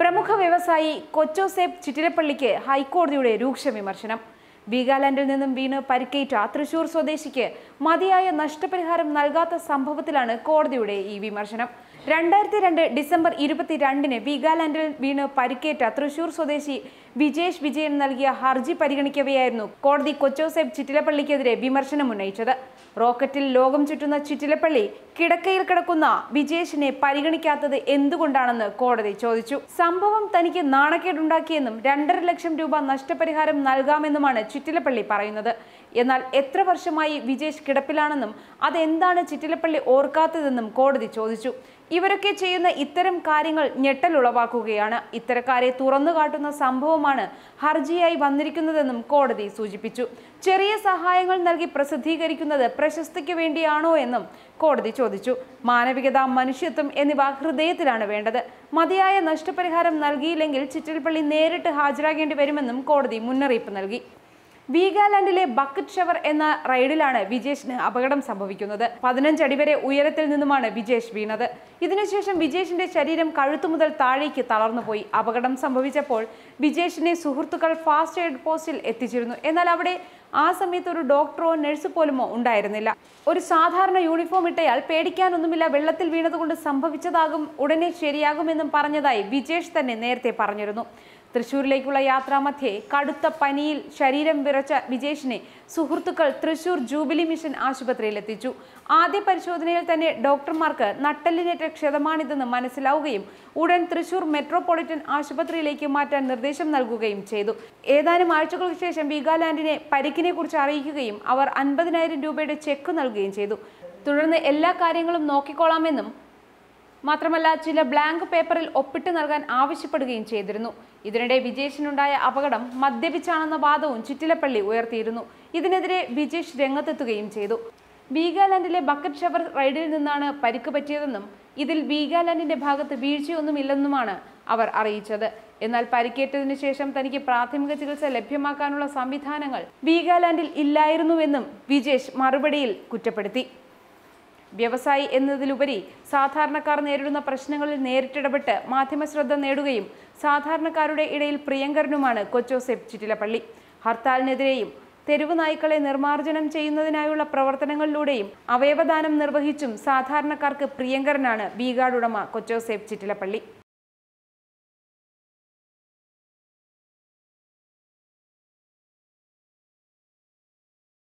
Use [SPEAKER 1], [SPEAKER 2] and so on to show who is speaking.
[SPEAKER 1] പ്രമുഖ വ്യവസായി കൊച്ചോസേബ് ചിറ്റിലപ്പള്ളിക്ക് ഹൈക്കോടതിയുടെ രൂക്ഷ വിമർശനം. വീഗാലാൻഡിൽ നിന്നും വീണ് പരിക്കേറ്റ തൃശൂർ സ്വദേശിക്ക് മതിയായ നഷ്ടപരിഹാരം നൽകാത്ത സംഭവത്തിലാണ് കോടതിയുടെ ഈ വിമർശനം. രണ്ടായിരത്തി രണ്ട് ഡിസംബർ ഇരുപത്തിരണ്ടിന് വീഗാലാൻഡിൽ വീണ് പരിക്കേറ്റ തൃശൂർ സ്വദേശി വിജേഷ് വിജയൻ നൽകിയ ഹർജി പരിഗണിക്കവെയായിരുന്നു കോടതി കൊച്ചോസേബ് ചിറ്റിലപ്പള്ളിക്കെതിരെ വിമർശനം ഉന്നയിച്ചത്. റോക്കറ്റിൽ ലോകം ചുറ്റുന്ന ചിറ്റിലപ്പള്ളി കിടക്കയിൽ കിടക്കുന്ന വിജേഷിനെ പരിഗണിക്കാത്തത് എന്തുകൊണ്ടാണെന്ന് കോടതി ചോദിച്ചു. സംഭവം തനിക്ക് നാണക്കേടുണ്ടാക്കിയെന്നും രണ്ടര ലക്ഷം രൂപ നഷ്ടപരിഹാരം നൽകാമെന്നുമാണ് ചിറ്റിലപ്പള്ളി പറയുന്നത്. എന്നാൽ എത്ര വർഷമായി വിജേഷ് കിടപ്പിലാണെന്നും അതെന്താണ് ചിറ്റിലപ്പള്ളി ഓർക്കാത്തതെന്നും കോടതി ചോദിച്ചു. ഇവരൊക്കെ ചെയ്യുന്ന ഇത്തരം കാര്യങ്ങൾ ഞെട്ടലുളവാക്കുകയാണ് ഇത്തരക്കാരെ തുറന്നു കാട്ടുന്ന സംഭവമാണ് ഹർജിയായി വന്നിരിക്കുന്നതെന്നും കോടതി സൂചിപ്പിച്ചു. ചെറിയ സഹായങ്ങൾ നൽകി പ്രസിദ്ധീകരിക്കുന്നത് പ്രശസ്തിക്ക് വേണ്ടിയാണോ എന്നും കോടതി ചോദിച്ചു. മാനവികത മനുഷ്യത്വം എന്നിവ ഹൃദയത്തിലാണ് വേണ്ടത്. മതിയായ നഷ്ടപരിഹാരം നൽകിയില്ലെങ്കിൽ ചിറ്റിൽപ്പള്ളി നേരിട്ട് ഹാജരാകേണ്ടി വരുമെന്നും കോടതി മുന്നറിയിപ്പ് നൽകി. വീഗാലാൻഡിലെ ബക്കറ്റ് ഷവർ എന്ന റൈഡിലാണ് വിജേഷിന് അപകടം സംഭവിക്കുന്നത്. പതിനഞ്ചടി വരെ ഉയരത്തിൽ നിന്നുമാണ് വിജേഷ് വീണത്. ഇതിനുശേഷം വിജേഷിന്റെ ശരീരം കഴുത്തു മുതൽ താഴേക്ക് തളർന്നുപോയി അപകടം സംഭവിച്ചപ്പോൾ വിജേഷിനെ സുഹൃത്തുക്കൾ ഫാസ്റ്റ് എയ്ഡ് പോസ്റ്റിൽ എത്തിച്ചിരുന്നു. എന്നാൽ അവിടെ ആ സമയത്ത് ഒരു ഡോക്ടറോ നഴ്സ് പോലുമോ ഉണ്ടായിരുന്നില്ല. ഒരു സാധാരണ യൂണിഫോം ഇട്ടയാൾ പേടിക്കാനൊന്നുമില്ല വെള്ളത്തിൽ വീണതുകൊണ്ട് സംഭവിച്ചതാകും ഉടനെ ശരിയാകുമെന്നും പറഞ്ഞതായി വിജേഷ് തന്നെ നേരത്തെ പറഞ്ഞിരുന്നു. തൃശൂരിലേക്കുള്ള യാത്രാമധ്യേ കടുത്ത പനിയിൽ ശരീരം വിറച്ച വിജേഷിനെ സുഹൃത്തുക്കൾ തൃശൂർ ജൂബിലി മിഷൻ ആശുപത്രിയിൽ എത്തിച്ചു ആദ്യ പരിശോധനയിൽ തന്നെ ഡോക്ടർമാർക്ക് നട്ടലിനേറ്റ ക്ഷതമാണിതെന്ന് മനസ്സിലാവുകയും ഉടൻ തൃശൂർ മെട്രോപൊളിറ്റൻ ആശുപത്രിയിലേക്ക് മാറ്റാൻ നിർദ്ദേശം നൽകുകയും ചെയ്തു. ഏതാനും ആഴ്ചകൾക്ക് ശേഷം വീഗാലാൻഡിനെ പരിക്കിനെ കുറിച്ച് അറിയിക്കുകയും അവർ അൻപതിനായിരം രൂപയുടെ ചെക്ക് നൽകുകയും ചെയ്തു. തുടർന്ന് എല്ലാ കാര്യങ്ങളും നോക്കിക്കോളാമെന്നും മാത്രമല്ല ചില ബ്ലാങ്ക് പേപ്പറിൽ ഒപ്പിട്ട് നൽകാൻ ആവശ്യപ്പെടുകയും ചെയ്തിരുന്നു. ഇതിനിടെ വിജേഷിനുണ്ടായ അപകടം മദ്യപിച്ചാണെന്ന വാദവും ചിറ്റിലപ്പള്ളി ഉയർത്തിയിരുന്നു. ഇതിനെതിരെ വിജേഷ് രംഗത്തെത്തുകയും ചെയ്തു. വീഗാലാൻഡിലെ ബക്കറ്റ് ഷവർ റൈഡിൽ നിന്നാണ് പരിക്ക് പറ്റിയതെന്നും ഇതിൽ വീഗാലാൻഡിന്റെ ഭാഗത്ത് വീഴ്ചയൊന്നുമില്ലെന്നുമാണ് അവർ അറിയിച്ചത്. എന്നാൽ പരിക്കേറ്റതിനു ശേഷം തനിക്ക് പ്രാഥമിക ചികിത്സ ലഭ്യമാക്കാനുള്ള സംവിധാനങ്ങൾ വീഗാലാൻഡിൽ ഇല്ലായിരുന്നുവെന്നും വിജേഷ് മറുപടിയിൽ കുറ്റപ്പെടുത്തി. വ്യവസായി എന്നതിലുപരി സാധാരണക്കാർ നേരിടുന്ന പ്രശ്നങ്ങളിൽ നേരിട്ടിടപെട്ട് മാധ്യമ ശ്രദ്ധ നേടുകയും സാധാരണക്കാരുടെ ഇടയിൽ പ്രിയങ്കരനുമാണ് കൊച്ചോസെഫ് ചിറ്റിലപ്പള്ളി. ഹർത്താലിനെതിരെയും തെരുവ് നായ്ക്കളെ നിർമ്മാർജനം ചെയ്യുന്നതിനായുള്ള പ്രവർത്തനങ്ങളിലൂടെയും അവയവദാനം നിർവഹിച്ചും സാധാരണക്കാർക്ക് പ്രിയങ്കരനാണ് ബീഗാർഡ് ഉടമ കൊച്ചോസേപ്പ് ചിറ്റിലപ്പള്ളി.